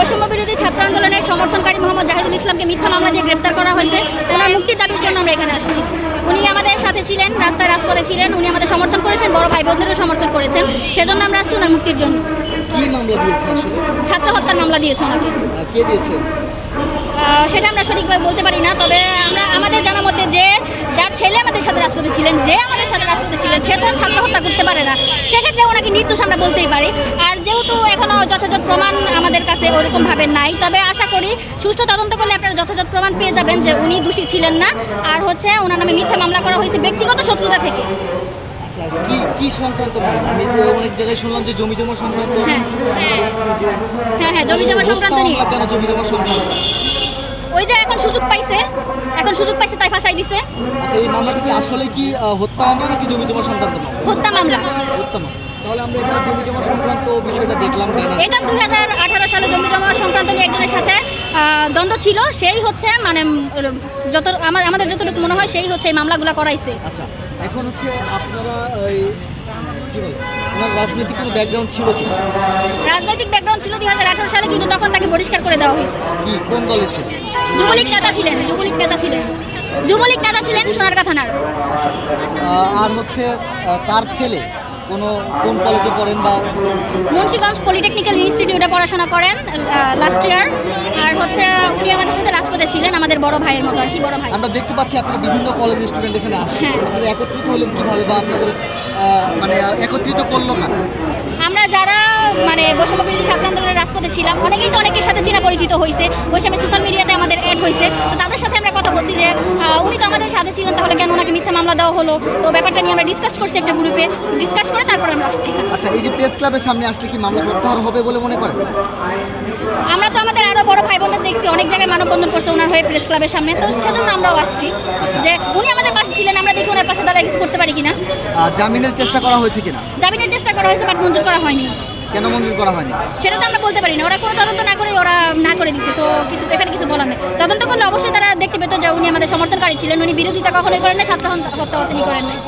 বৈষম্য বিরোধী ছাত্র আন্দোলনের সমর্থনকারী মোহাম্মদ জাহিদুল ইসলামকে মিথ্যা মামলা দিয়ে গ্রেপ্তার করা হয়েছে। ওনার মুক্তির দাবির জন্য আমরা এখানে আসছি। উনি আমাদের সাথে ছিলেন রাস্তায় রাজপথে ছিলেন উনি আমাদের সমর্থন করেছেন বড় ভাই বোনদেরও সমর্থন করেছেন। সেজন্য আমরা আসছি ওনার মুক্তির জন্য। ছাত্র হত্যার মামলা দিয়েছে ওনাকে। কে দিয়েছে? সেটা আমরা সঠিকভাবে বলতে পারি না তবে আমরা আমাদের জানা মতে যে যার ছেলে আমাদের সাথে রাজপথে ছিলেন যে আমাদের সাথে রাজপথে ছিলেন সে তো আর ছাত্র হত্যা করতে পারে না। সেক্ষেত্রে ওনাকে নির্দোষ আমরা বলতেই পারি। আর যেহেতু এখনও যথাযথ প্রমাণ আমাদের কাছে ওরকমভাবে নাই তবে আশা করি সুষ্ঠু তদন্ত করলে আপনারা যথাযথ প্রমাণ পেয়ে যাবেন যে উনি দোষী ছিলেন না। আর হচ্ছে ওনার নামে মিথ্যা মামলা করা হয়েছে ব্যক্তিগত শত্রুতা থেকে। আচ্ছা কি কি সংক্রান্ত আমি তো অনেক জায়গায় শুনলাম যে জমি জমা সংক্রান্ত। হ্যাঁ। হ্যাঁ হ্যাঁ জমি জমা সংক্রান্ত নিয়ে। জমি জমা সংক্রান্ত? ওই যে এখন সুযোগ পাইছে এখন সুযোগ পাইছে তাই ফাঁসাই দিছে। আচ্ছা এই মামলাটা কি আসলে কি হত্যা মামলা নাকি জমি জমা সংক্রান্ত মামলা? হত্যা মামলা। হত্যা মামলা। তাহলে আমরা এখানে জমি জমা সংক্রান্ত বিষয়টা দেখলাম এটা দুই হাজার আঠারো সালে জমি জমা সংক্রান্ত নিয়ে একজনের সাথে দ্বন্দ্ব ছিল। সেই হচ্ছে মানে যত আমার আমাদের যতটুকু মনে হয় সেই হচ্ছে এই মামলাগুলো করাইছে। আচ্ছা এখন হচ্ছে আপনারা রাজনৈতিক কোনো ব্যাকগ্রাউন্ড ছিল কি? রাজনৈতিক ব্যাকগ্রাউন্ড ছিল দুই হাজার আঠারো সালে কিন্তু তখন তাকে বহিষ্কার করে দেওয়া হয়েছে। কি কোন দলে ছিল? যুবলীগ নেতা ছিলেন যুবলীগ নেতা ছিলেন। যুবলীগ নেতা ছিলেন সোনারগাঁ থানার আর হচ্ছে তার ছেলে কোনো কোন কলেজে পড়েন বা? মুন্সিগঞ্জ পলিটেকনিক্যাল ইনস্টিটিউটে পড়াশোনা করেন লাস্ট ইয়ার আর হচ্ছে উনি আমাদের সাথে রাজপথে ছিলেন আমাদের বড় ভাইয়ের মতো আর কি বড় ভাই। আমরা দেখতে পাচ্ছি আপনারা বিভিন্ন কলেজের স্টুডেন্ট এখানে আসছে হ্যাঁ। আপনারা একত্রিত হলেন কীভাবে বা আপনাদের মানে একত্রিত করল কারা? আমরা যারা মানে বৈষম্য বিরোধী ছাত্র আন্দোলনের রাজপথে ছিলাম অনেকেই তো অনেকের সাথে চেনা পরিচিত হয়েছে ওই সময় সোশ্যাল মিডিয়াতে আমাদের অ্যাড হয়েছে তো তাদের সাথে আমরা কথা বলছি যে উনি তো আমাদের সাথে ছিলেন তাহলে কেন ওনাকে মিথ্যা মামলা দেওয়া হলো? তো ব্যাপারটা নিয়ে আমরা ডিসকাস করছি একটা গ্রুপে ডিসকাস করে তারপর আমরা আসছি আচ্ছা এই যে প্রেস ক্লাবের সামনে আসলে কি মামলা প্রত্যাহার হবে বলে মনে করেন? আমরা তো আমাদের আরও বড় ভাই বোনদের দেখছি অনেক জায়গায় মানববন্ধন করছে ওনার হয়ে প্রেস ক্লাবের সামনে। তো সেজন্য আমরাও আসছি। যে উনি আমাদের পাশে ছিলেন আমরা পাশে দাঁড়ায় কিছু করতে পারি কিনা? জামিনের চেষ্টা করা হয়েছে কিনা? জামিনের চেষ্টা করা হয়েছে বাট মঞ্জুর করা হয়নি। কেন মঞ্জুর করা হয়নি? সেটা তো আমরা বলতে পারি না ওরা কোনো তদন্ত না করে ওরা না করে দিছে। তো কিছু এখানে কিছু বলার নেই। তদন্ত করলে অবশ্যই তারা দেখতে পেতো যে উনি আমাদের সমর্থনকারী ছিলেন। উনি বিরোধিতা কখনোই করেন না ছাত্র হত্যা হত্যা তিনি করেন নাই।